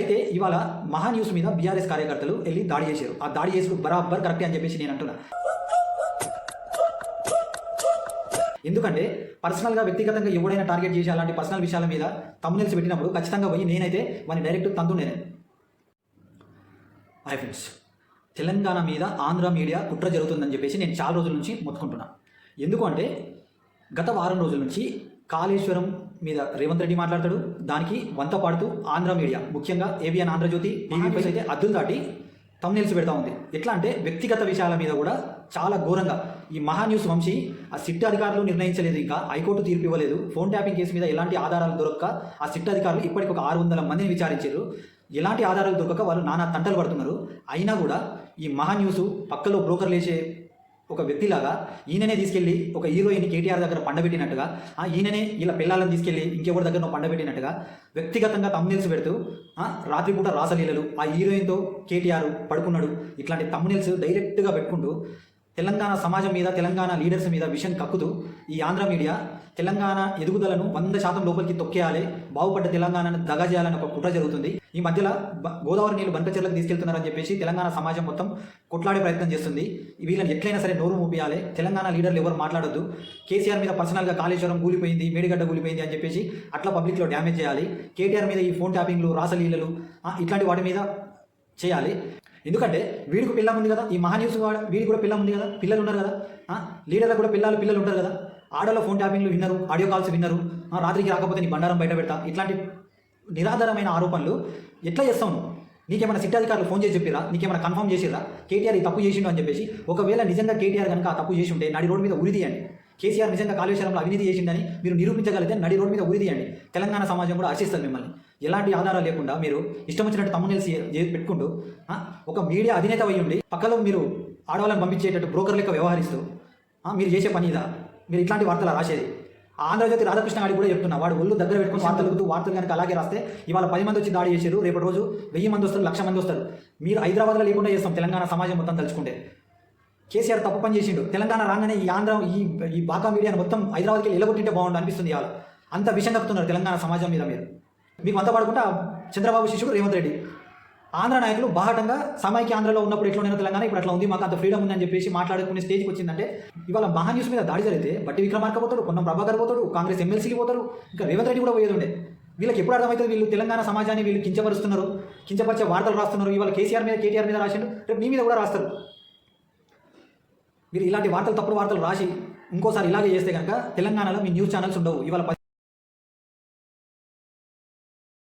అయితే ఇవాళ మహా న్యూస్ మీద బీఆర్ఎస్ కార్యకర్తలు వెళ్ళి దాడి చేశారు. ఆ దాడి చేసుడు బరాబర్ కరెక్టే అని చెప్పేసి నేను అంటున్నా. ఎందుకంటే పర్సనల్గా వ్యక్తిగతంగా ఎవడైనా టార్గెట్ చేసి అలాంటి పర్సనల్ విషయాల మీద తమ్ముల్స్ పెట్టినప్పుడు ఖచ్చితంగా పోయి నేనైతే వాని డైరెక్ట్ తంతుండేనే హాయ్ ఫ్రెండ్స్ తెలంగాణ మీద ఆంధ్ర మీడియా కుట్ర జరుగుతుందని చెప్పేసి నేను చాలా రోజుల నుంచి మొత్తుకుంటున్నాను ఎందుకు అంటే గత వారం రోజుల నుంచి కాళేశ్వరం మీద రేవంత్ రెడ్డి మాట్లాడతాడు. దానికి వంత పాడుతూ ఆంధ్ర మీడియా ముఖ్యంగా ఏబిఎన్ ఆంధ్రజ్యోతి టీవీ అయితే అద్దులు దాటి తమ్నేల్స్ పెడతా ఉంది. ఎట్లా అంటే వ్యక్తిగత విషయాల మీద కూడా చాలా ఘోరంగా ఈ మహా న్యూస్ వంశీ ఆ సిట్ అధికారులు నిర్ణయించలేదు ఇంకా హైకోర్టు తీర్పు ఇవ్వలేదు. ఫోన్ ట్యాపింగ్ కేసు మీద ఎలాంటి ఆధారాలు దొరక్క ఆ సిట్ అధికారులు ఇప్పటికి ఒక ఆరు వందల మందిని విచారించారు. ఎలాంటి ఆధారాలు దొరకక వాళ్ళు నానా తంటలు పడుతున్నారు. అయినా కూడా ఈ మహా న్యూస్ పక్కలో బ్రోకర్లు వేసే ఒక వ్యక్తిలాగా ఈయననే తీసుకెళ్ళి ఒక హీరోయిన్ కేటీఆర్ దగ్గర పండబెట్టినట్టుగా ఆ ఈయననే ఇలా పిల్లలను తీసుకెళ్ళి ఇంకెవరి దగ్గర పండబెట్టినట్టుగా వ్యక్తిగతంగా తమ్మునిల్స్ పెడుతూ రాత్రిపూట రాసలీలలు ఆ హీరోయిన్తో కేటీఆర్ పడుకున్నాడు. ఇట్లాంటి తమ్మునిల్స్ డైరెక్ట్గా పెట్టుకుంటూ తెలంగాణ సమాజం మీద తెలంగాణ లీడర్స్ మీద విషయం కక్కుతూ ఈ ఆంధ్ర మీడియా తెలంగాణ ఎదుగుదలను వంద శాతం లోపలికి తొక్కేయాలి. బాగుపడ్డ తెలంగాణను దగా చేయాలని ఒక కుట్ర జరుగుతుంది. ఈ మధ్యలో గోదావరి నీళ్ళు బంకచెర్లకు తీసుకెళ్తున్నారని చెప్పేసి తెలంగాణ సమాజం మొత్తం కొట్లాడే ప్రయత్నం చేస్తుంది. వీళ్ళని ఎట్లయినా సరే నోరు మూపియాలి. తెలంగాణ లీడర్లు ఎవరు మాట్లాడొద్దు. కేసీఆర్ మీద పర్సనల్గా కాళేశ్వరం కూలిపోయింది మేడిగడ్డ కూలిపోయింది అని చెప్పేసి అట్లా పబ్లిక్లో డ్యామేజ్ చేయాలి. కేటీఆర్ మీద ఈ ఫోన్ ట్యాపింగ్లు రాసలీలలు ఇట్లాంటి వాటి మీద చేయాలి. ఎందుకంటే వీడికి పిల్ల ఉంది కదా ఈ మహా కూడా వీడికి కూడా పిల్లం ఉంది కదా పిల్లలు ఉన్నారు కదా. ఆ, లీడర్లకు కూడా పిల్లలు పిల్లలు ఉంటారు కదా. ఆడలో ఫోన్ ట్యాపింగ్లు విన్నారు ఆడియో కాల్స్ విన్నారు రాత్రికి రాకపోతే నీ బండారం బయట పెడతా ఇట్లాంటి నిరాధారమైన ఆరోపణలు ఎట్లా చేస్తావు నీకేమైనా సిట్ అధికారులు ఫోన్ చేసి చెప్పిరా నీకేమైనా కన్ఫర్మ్ చేసిరా కేటీఆర్ ఈ తప్పు చేసిండు అని చెప్పేసి ఒకవేళ నిజంగా కేటీఆర్ కనుక ఆ తప్పు చేసి ఉంటే నడి రోడ్డు మీద ఉరి అని కేసీఆర్ నిజంగా కాళేశ్వరంలో అవినీతి చేసిందని మీరు నిరూపించగలిగితే నడి రోడ్డు మీద ఉరి తెలంగాణ సమాజం కూడా హర్షిస్తుంది మిమ్మల్ని. ఎలాంటి ఆధారాలు లేకుండా మీరు ఇష్టం వచ్చినట్టు తమ్ముని పెట్టుకుంటూ ఒక మీడియా అధినేత అయి ఉండి పక్కలో మీరు ఆడవాళ్ళని పంపించేటట్టు బ్రోకర్ లెక్క వ్యవహరిస్తూ మీరు చేసే పని ఇదా? మీరు ఇట్లాంటి వార్తలు రాసేది? ఆంధ్రజ్యోతి రాధాకృష్ణ గారికి కూడా చెప్తున్నా వాడు ఒళ్ళు దగ్గర పెట్టుకుని వార్తలు వార్తలు కనుక అలాగే రాస్తే ఇవాళ పది మంది వచ్చి దాడి చేశారు రేపటి రోజు వెయ్యి మంది వస్తారు లక్ష మంది వస్తారు. మీరు హైదరాబాద్లో లేకుండా చేస్తాం తెలంగాణ సమాజం మొత్తం తలుచుకుంటే. కేసీఆర్ తప్పు పని చేసిండు. తెలంగాణ రాగానే ఈ ఆంధ్ర ఈ ఈ బాకా మీడియాను మొత్తం హైదరాబాద్కి వెళ్ళి ఎలగొట్టింటే బాగుండు అనిపిస్తుంది ఇవాళ. అంత విషయం కప్పుతున్నారు తెలంగాణ సమాజం మీద మీరు. మీకు అంత పడుకుంటా చంద్రబాబు శిష్యుడు రేవంత్ రెడ్డి. ఆంధ్ర నాయకులు బాహటంగా సమైక్య ఆంధ్రలో ఉన్నప్పుడు ఎట్లా తెలంగాణ ఇప్పుడు అట్లా ఉంది మాకు అంత ఫ్రీడమ్ ఉందని చెప్పేసి మాట్లాడుకునే స్టేజ్కి వచ్చిందంటే ఇవాళ మహా న్యూస్ మీద దాడి జరిగితే బట్టి విక్రమార్క పోతాడు కొన్నం ప్రభాకర్ పోతాడు కాంగ్రెస్ ఎమ్మెల్సీకి పోతారు ఇంకా రేవంత్ రెడ్డి కూడా పోయేది ఉండే వీళ్ళకి ఎప్పుడు అర్థమవుతుంది వీళ్ళు తెలంగాణ సమాజాన్ని వీళ్ళు కించపరుస్తున్నారు కించపరిచే వార్తలు రాస్తున్నారు ఇవాళ కేసీఆర్ మీద కేటీఆర్ మీద రాసిండు రేపు మీ మీద కూడా రాస్తారు. మీరు ఇలాంటి వార్తలు తప్పుడు వార్తలు రాసి ఇంకోసారి ఇలాగే చేస్తే కనుక తెలంగాణలో మీ న్యూస్ ఛానల్స్ ఉండవు. ఇవాళ